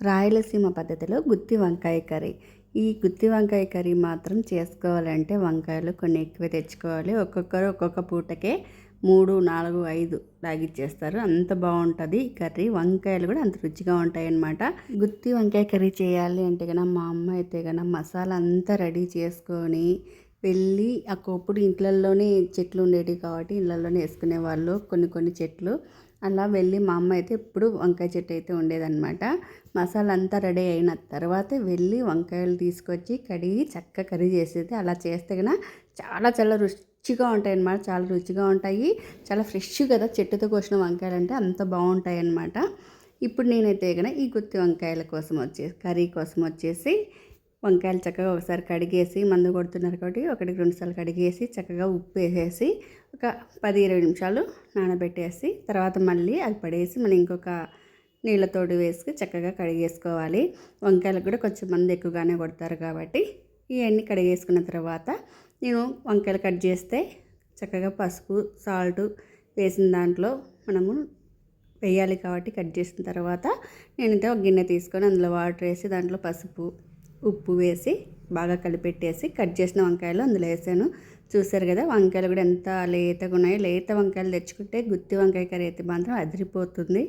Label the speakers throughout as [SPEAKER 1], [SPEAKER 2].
[SPEAKER 1] రాయలసీమ పద్ధతిలో గుత్తి వంకాయ కర్రీ. ఈ గుత్తి వంకాయ కర్రీ మాత్రం చేసుకోవాలంటే వంకాయలు కొన్ని ఎక్కువ తెచ్చుకోవాలి. ఒక్కొక్కరు ఒక్కొక్క పూటకే మూడు నాలుగు ఐదు లాగిచ్చేస్తారు. అంత బాగుంటుంది ఈ కర్రీ. వంకాయలు కూడా అంత రుచిగా ఉంటాయి అన్నమాట గుత్తి వంకాయ కర్రీ చేయాలి అంటే కన్నా మా అమ్మ అయితే కన్నా మసాలా అంతా రెడీ చేసుకొని వెళ్ళి ఆ ఇంట్లల్లోనే చెట్లు ఉండేవి కాబట్టి ఇళ్ళల్లోనే వేసుకునే వాళ్ళు కొన్ని కొన్ని చెట్లు అలా వెళ్ళి మా అమ్మ అయితే ఎప్పుడు వంకాయ చెట్టు అయితే ఉండేదన్నమాట మసాలా అంతా రెడీ అయిన తర్వాత వెళ్ళి వంకాయలు తీసుకొచ్చి కడిగి చక్క కర్రీ చేసేది. అలా చేస్తే కన్నా చాలా చాలా రుచిగా ఉంటాయి అన్నమాట చాలా రుచిగా ఉంటాయి. చాలా ఫ్రెష్ కదా చెట్టుతో కోసిన వంకాయలు అంటే అంత బాగుంటాయి అన్నమాట ఇప్పుడు నేనైతే కనుక ఈ గుత్తి వంకాయల కోసం వచ్చేసి కర్రీ కోసం వచ్చేసి వంకాయలు చక్కగా ఒకసారి కడిగేసి మందు కొడుతున్నారు కాబట్టి ఒకటికి రెండు సార్లు కడిగేసి చక్కగా ఉప్పు వేసేసి ఒక పది ఇరవై నిమిషాలు నానబెట్టేసి తర్వాత మళ్ళీ అది పడేసి మనం ఇంకొక నీళ్ళతోటి వేసి చక్కగా కడిగేసుకోవాలి. వంకాయలకు కూడా కొంచెం మంది ఎక్కువగానే కొడతారు కాబట్టి ఇవన్నీ కడిగేసుకున్న తర్వాత నేను వంకాయలు కట్ చేస్తే చక్కగా పసుపు సాల్ట్ వేసిన దాంట్లో మనము వేయాలి కాబట్టి కట్ చేసిన తర్వాత నేనైతే ఒక గిన్నె తీసుకొని అందులో వాటర్ వేసి దాంట్లో పసుపు ఉప్పు వేసి బాగా కలిపెట్టేసి కట్ చేసిన వంకాయలు అందులో వేసాను. చూసారు కదా వంకాయలు కూడా ఎంత లేతగా ఉన్నాయో లేత వంకాయలు తెచ్చుకుంటే గుత్తి వంకాయ కర్రీ అయితే మాత్రం అదిరిపోతుంది.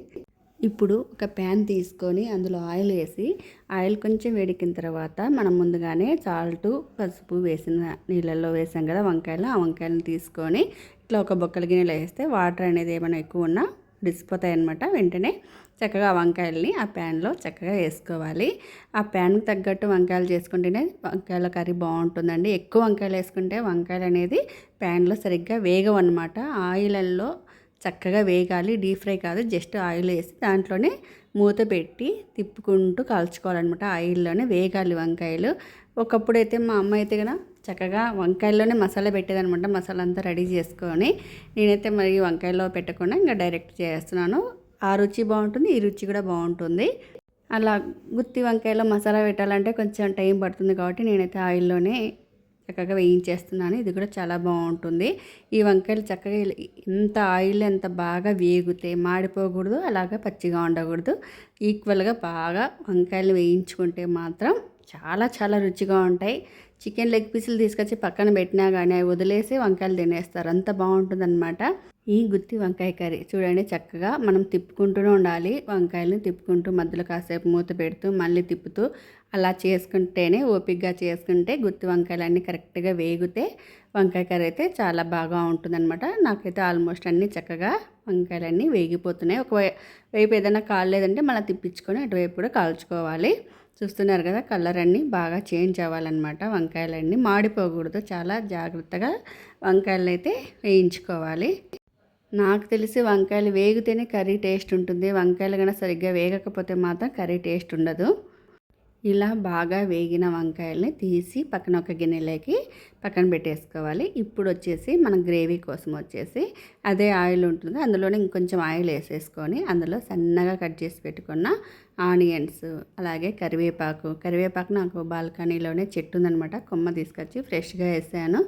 [SPEAKER 1] ఇప్పుడు ఒక ప్యాన్ తీసుకొని అందులో ఆయిల్ వేసి ఆయిల్ కొంచెం వేడికిన తర్వాత మనం ముందుగానే సాల్ట్ పసుపు వేసిన నీళ్ళల్లో వేసాం కదా వంకాయలు ఆ వంకాయలను తీసుకొని ఇట్లా ఒక బొక్కల గిన్నెలో వేస్తే వాటర్ అనేది ఏమైనా ఎక్కువ ఉన్నా డిసిపోతాయి అనమాట వెంటనే చక్కగా వంకాయల్ని ఆ ప్యాన్లో చక్కగా వేసుకోవాలి. ఆ ప్యాన్కి తగ్గట్టు వంకాయలు చేసుకుంటేనే వంకాయల కర్రీ బాగుంటుందండి. ఎక్కువ వంకాయలు వేసుకుంటే వంకాయలు అనేది ప్యాన్లో సరిగ్గా వేగవు అనమాట ఆయిలల్లో చక్కగా వేగాలి. డీప్ ఫ్రై కాదు. జస్ట్ ఆయిల్ వేసి దాంట్లోనే మూత పెట్టి తిప్పుకుంటూ కాల్చుకోవాలన్నమాట. ఆయిల్లోనే వేగాలి వంకాయలు. ఒకప్పుడు అయితే మా అమ్మ అయితే కదా చక్కగా వంకాయల్లోనే మసాలా పెట్టేదనమాట మసాలా అంతా రెడీ చేసుకొని నేనైతే మరి వంకాయలో పెట్టకుండా ఇంకా డైరెక్ట్ చేస్తున్నాను. ఆ రుచి బాగుంటుంది ఈ రుచి కూడా బాగుంటుంది. అలా గుత్తి వంకాయలో మసాలా పెట్టాలంటే కొంచెం టైం పడుతుంది కాబట్టి నేనైతే ఆయిల్లోనే చక్కగా వేయించేస్తున్నాను. ఇది కూడా చాలా బాగుంటుంది. ఈ వంకాయలు చక్కగా ఎంత ఆయిల్ ఎంత బాగా వేగుతాయి మాడిపోకూడదు అలాగే పచ్చిగా ఉండకూడదు. ఈక్వల్గా బాగా వంకాయలు వేయించుకుంటే మాత్రం చాలా చాలా రుచిగా ఉంటాయి. చికెన్ లెగ్ పీసులు తీసుకొచ్చి పక్కన పెట్టినా కానీ అవి వదిలేసి వంకాయలు తినేస్తారు. అంత బాగుంటుందన్నమాట. ఈ గుత్తి వంకాయ కర్రీ చూడండి చక్కగా మనం తిప్పుకుంటూనే ఉండాలి. వంకాయలను తిప్పుకుంటూ మధ్యలో కాసేపు మూత పెడుతూ మళ్ళీ తిప్పుతూ అలా చేసుకుంటేనే ఓపిక్గా చేసుకుంటే గుత్తి వంకాయలన్నీ కరెక్ట్గా వేగితే వంకాయ కర్రీ అయితే చాలా బాగా ఉంటుందన్నమాట. నాకైతే ఆల్మోస్ట్ అన్నీ చక్కగా వంకాయలన్నీ వేగిపోతున్నాయి. ఒక వైపు ఏదైనా కాలేదంటే మళ్ళీ తిప్పించుకొని అటువైపు కూడా కాల్చుకోవాలి. చూస్తున్నారు కదా కలర్ అన్నీ బాగా చేంజ్ అవ్వాలన్నమాట. వంకాయలన్నీ మాడిపోకూడదు. చాలా జాగ్రత్తగా వంకాయలు అయితే వేయించుకోవాలి. నాకు తెలిసి వంకాయలు వేగితేనే కర్రీ టేస్ట్ ఉంటుంది. వంకాయలు కన్నా సరిగ్గా వేగకపోతే మాత్రం కర్రీ టేస్ట్ ఉండదు. ఇలా బాగా వేగిన వంకాయల్ని తీసి పక్కన ఒక గిన్నెలోకి పక్కన పెట్టేసుకోవాలి. ఇప్పుడు వచ్చేసి మన గ్రేవీ కోసం వచ్చేసి అదే ఆయిల్ ఉంటుంది. అందులోనే ఇంకొంచెం ఆయిల్ వేసేసుకొని అందులో సన్నగా కట్ చేసి పెట్టుకున్న ఆనియన్స్ అలాగే కరివేపాకు. కరివేపాకు నాకు బాల్కనీలోనే చెట్టు ఉందనమాట కొమ్మ తీసుకొచ్చి ఫ్రెష్గా వేసాను.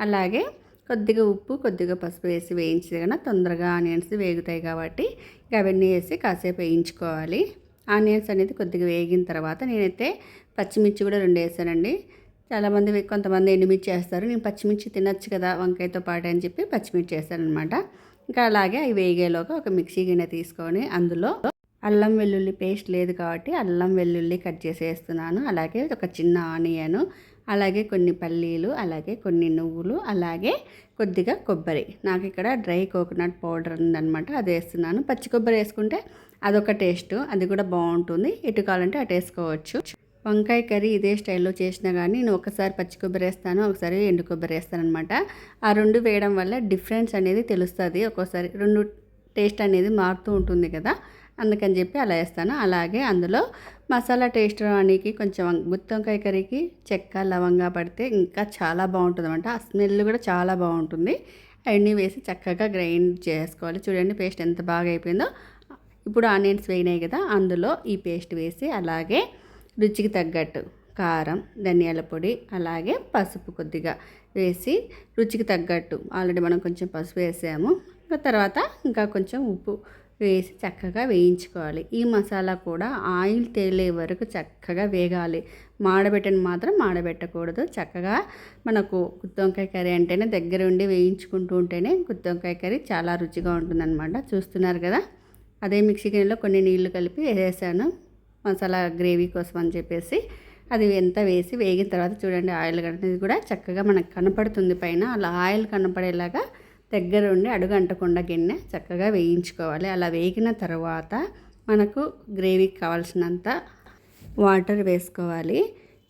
[SPEAKER 1] అలాగే కొద్దిగా ఉప్పు కొద్దిగా పసుపు వేసి వేయించిన కన్నా తొందరగా ఆనియన్స్ వేగుతాయి కాబట్టి అవన్నీ వేసి కాసేపు వేయించుకోవాలి. ఆనియన్స్ అనేది కొద్దిగా వేగిన తర్వాత నేనైతే పచ్చిమిర్చి కూడా రెండు వేసానండి. చాలామంది కొంతమంది ఎండుమిర్చి వేస్తారు. నేను పచ్చిమిర్చి తినచ్చు కదా వంకాయతో పాటు అని చెప్పి పచ్చిమిర్చి వేస్తానమాట ఇంకా అలాగే అవి వేగేలోగా ఒక మిక్సీ గిన్నె తీసుకొని అందులో అల్లం వెల్లుల్లి పేస్ట్ లేదు కాబట్టి అల్లం వెల్లుల్లి కట్ చేసి వేస్తున్నాను. అలాగే ఒక చిన్న ఆనియన్ అలాగే కొన్ని పల్లీలు అలాగే కొన్ని నువ్వులు అలాగే కొద్దిగా కొబ్బరి. నాకు ఇక్కడ డ్రై కోకోనట్ పౌడర్ ఉందనమాట అది వేస్తున్నాను. పచ్చి కొబ్బరి వేసుకుంటే అదొక టేస్ట్ అది కూడా బాగుంటుంది. ఎటు కావాలంటే అటు వేసుకోవచ్చు. వంకాయ కర్రీ ఇదే స్టైల్లో చేసినా కానీ నేను ఒకసారి పచ్చి కొబ్బరి వేస్తాను ఒకసారి ఎండు కొబ్బరి వేస్తాను అనమాట ఆ రెండు వేయడం వల్ల డిఫరెన్స్ అనేది తెలుస్తుంది. ఒక్కోసారి రెండు టేస్ట్ అనేది మారుతూ ఉంటుంది కదా. అందుకని చెప్పి అలా వేస్తాను. అలాగే అందులో మసాలా టేస్ట్ రావడానికి కొంచెం గుత్తొంకాయ కర్రీకి చెక్క లవంగా పడితే ఇంకా చాలా బాగుంటుంది అనమాట ఆ స్మెల్ కూడా చాలా బాగుంటుంది. అవన్నీ వేసి చక్కగా గ్రైండ్ చేసుకోవాలి. చూడండి పేస్ట్ ఎంత బాగా అయిపోయిందో. ఇప్పుడు ఆనియన్స్ వేయినాయి కదా అందులో ఈ పేస్ట్ వేసి అలాగే రుచికి తగ్గట్టు కారం ధనియాల పొడి అలాగే పసుపు కొద్దిగా వేసి రుచికి తగ్గట్టు. ఆల్రెడీ మనం కొంచెం పసుపు వేసాము. తర్వాత ఇంకా కొంచెం ఉప్పు వేసి చక్కగా వేయించుకోవాలి. ఈ మసాలా కూడా ఆయిల్ తేలే వరకు చక్కగా వేగాలి. మాడబెట్టని మాత్రం మాడబెట్టకూడదు. చక్కగా మనకు గుత్తొంకాయ కర్రీ అంటేనే దగ్గర ఉండి వేయించుకుంటూ ఉంటేనే గుత్తొంకాయ కర్రీ చాలా రుచిగా ఉంటుందన్నమాట. చూస్తున్నారు కదా? అదే మిక్సీ గిన్నెలో కొన్ని నీళ్ళు కలిపి వేసాను మసాలా గ్రేవీ కోసం అని చెప్పేసి అది ఎంత వేసి వేగిన తర్వాత చూడండి ఆయిల్ అనేది కూడా చక్కగా మనకు కనపడుతుంది పైన. అలా ఆయిల్ కనపడేలాగా దగ్గర ఉండి అడుగు అంటకుండా గిన్నె చక్కగా వేయించుకోవాలి. అలా వేగిన తర్వాత మనకు గ్రేవీకి కావాల్సినంత వాటర్ వేసుకోవాలి.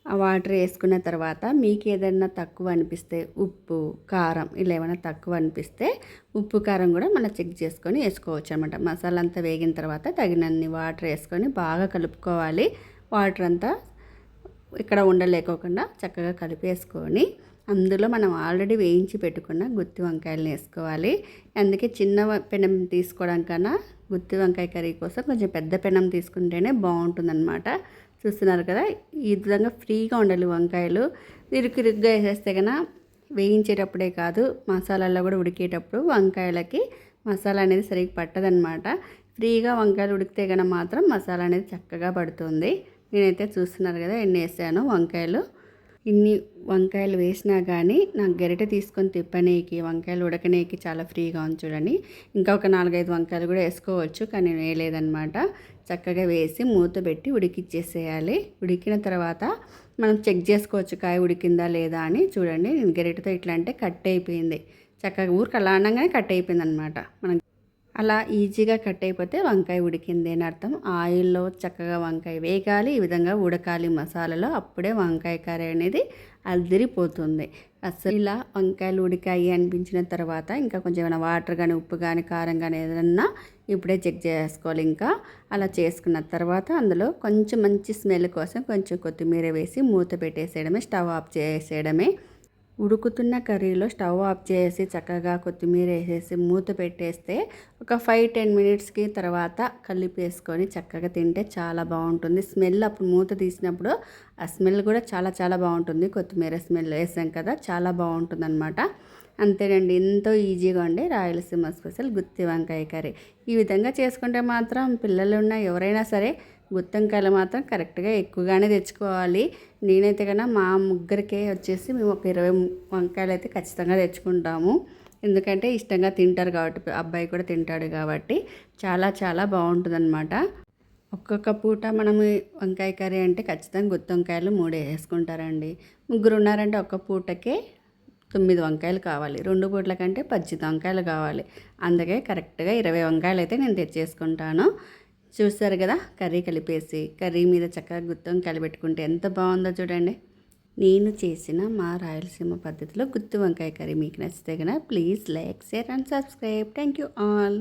[SPEAKER 1] ఆ వాటర్ వేసుకున్న తర్వాత మీకు ఏదైనా తక్కువ అనిపిస్తే ఉప్పు కారం ఇలా ఏమైనా తక్కువ అనిపిస్తే ఉప్పు కారం కూడా మనం చెక్ చేసుకొని వేసుకోవచ్చు అనమాట మసాలా అంతా వేగిన తర్వాత తగినన్ని వాటర్ వేసుకొని బాగా కలుపుకోవాలి. వాటర్ అంతా ఇక్కడ ఉండలేకోకుండా చక్కగా కలిపేసుకొని అందులో మనం ఆల్రెడీ వేయించి పెట్టుకున్న గుత్తి వంకాయలను వేసుకోవాలి. అందుకే చిన్న పెనం తీసుకోవడం కన్నా గుత్తి వంకాయ కర్రీ కోసం కొంచెం పెద్ద పెనం తీసుకుంటేనే బాగుంటుందన్నమాట. చూస్తున్నారు కదా ఈ విధంగా ఫ్రీగా ఉండాలి వంకాయలు. ఇరుకిరుగ్గా వేసేస్తే కన్నా వేయించేటప్పుడే కాదు మసాలాల్లో కూడా ఉడికేటప్పుడు వంకాయలకి మసాలా అనేది సరిగ్గా పట్టదనమాట ఫ్రీగా వంకాయలు ఉడికితే కన్నా మాత్రం మసాలా అనేది చక్కగా పడుతుంది. నేనైతే చూస్తున్నారు కదా ఎన్ని వేసాను వంకాయలు. ఇన్ని వంకాయలు వేసినా కానీ నాకు గరిటె తీసుకొని తిప్పనేకి వంకాయలు ఉడకనేకి చాలా ఫ్రీగా ఉంది చూడండి. ఇంకా ఒక నాలుగైదు వంకాయలు కూడా వేసుకోవచ్చు కానీ వేయలేదనమాట చక్కగా వేసి మూత పెట్టి ఉడికిచ్చేసేయాలి. ఉడికిన తర్వాత మనం చెక్ చేసుకోవచ్చు కాయ ఉడికిందా లేదా అని. చూడండి నేను గరిటెతో ఇట్లా అంటే కట్ అయిపోయింది. చక్కగా ఊరికి అలా అనగానే కట్ అయిపోయింది అనమాట మనం అలా ఈజీగా కట్ అయిపోతే వంకాయ ఉడికింది అని అర్థం. ఆయిల్లో చక్కగా వంకాయ వేగాలి ఈ విధంగా ఉడకాలి మసాలాలో అప్పుడే వంకాయ కర్రీ అనేది అదిరిపోతుంది. అసలు ఇలా వంకాయలు ఉడికాయి అనిపించిన తర్వాత ఇంకా కొంచెం ఏమైనా వాటర్ కానీ ఉప్పు కానీ కారం కానీ ఏదన్నా ఇప్పుడే చెక్ చేసుకోవాలి ఇంకా. అలా చేసుకున్న తర్వాత అందులో కొంచెం మంచి స్మెల్ కోసం కొంచెం కొత్తిమీర వేసి మూత పెట్టేసేయడమే స్టవ్ ఆఫ్ చేసేయడమే. ఉడుకుతున్న కర్రీలో స్టవ్ ఆఫ్ చేసి చక్కగా కొత్తిమీర వేసేసి మూత పెట్టేస్తే ఒక ఫైవ్ టెన్ మినిట్స్కి తర్వాత కలిపేసుకొని చక్కగా తింటే చాలా బాగుంటుంది. స్మెల్ అప్పుడు మూత తీసినప్పుడు ఆ స్మెల్ కూడా చాలా చాలా బాగుంటుంది. కొత్తిమీర స్మెల్ వేసాం కదా చాలా బాగుంటుంది అనమాట అంతేనండి ఎంతో ఈజీగా ఉండే రాయలసీమ స్పెషల్ గుత్తి వంకాయ కర్రీ. ఈ విధంగా చేసుకుంటే మాత్రం పిల్లలు ఉన్న ఎవరైనా సరే గుత్తంకాయలు మాత్రం కరెక్ట్గా ఎక్కువగానే తెచ్చుకోవాలి. నేనైతే కన్నా మా ముగ్గురికే వచ్చేసి మేము ఒక ఇరవై వంకాయలు అయితే ఖచ్చితంగా తెచ్చుకుంటాము. ఎందుకంటే ఇష్టంగా తింటారు కాబట్టి అబ్బాయి కూడా తింటాడు కాబట్టి చాలా చాలా బాగుంటుందన్నమాట. ఒక్కొక్క పూట మనము వంకాయ కర్రీ అంటే ఖచ్చితంగా గుత్తి వంకాయలు మూడే వేసుకుంటారండి. ముగ్గురు ఉన్నారంటే ఒక్క పూటకే తొమ్మిది వంకాయలు కావాలి. రెండు పూట్ల కంటే పచ్చి వంకాయలు కావాలి. అందుకే కరెక్ట్గా ఇరవై వంకాయలు అయితే నేను తెచ్చేసుకుంటాను. చూస్తారు కదా కర్రీ కలిపేసి కర్రీ మీద చక్కగా గుత్తం కలిపెట్టుకుంటే ఎంత బాగుందో చూడండి. నేను చేసిన మా రాయలసీమ పద్ధతిలో గుత్తి వంకాయ కర్రీ మీకు నచ్చితే కనుక please like share and subscribe. Thank you all.